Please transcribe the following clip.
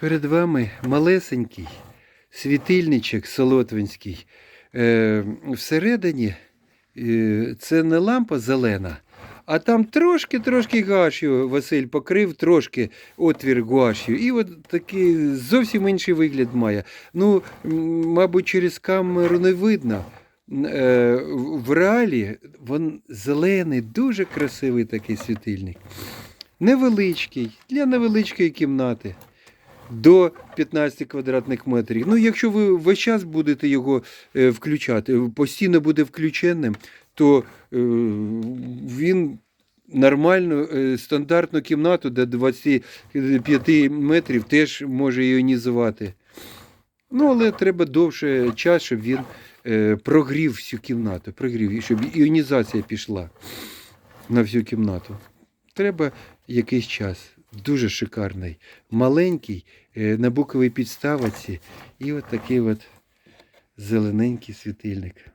Перед вами малесенький світильничок солотвинський. Е, всередині е, це не лампа зелена, а там трошки-трошки гашю Василь покрив, трошки отвір гуашю. І от такий зовсім інший вигляд має. Ну, мабуть, через камеру не видно. Е, в- реалі він зелений, дуже красивий такий світильник. Невеличкий, для невеличкої кімнати. До 15 квадратних метрів. Ну, якщо ви весь час будете його е, включати, постійно буде включеним, то е, він нормальну е, стандартну кімнату до 25 метрів теж може іонізувати. Ну, але треба довше час, щоб він прогрів всю кімнату, прогрів, і щоб іонізація пішла на всю кімнату. Треба якийсь час. Дуже шикарний, маленький, е, на буковій підставці і от такий от зелененький світильник.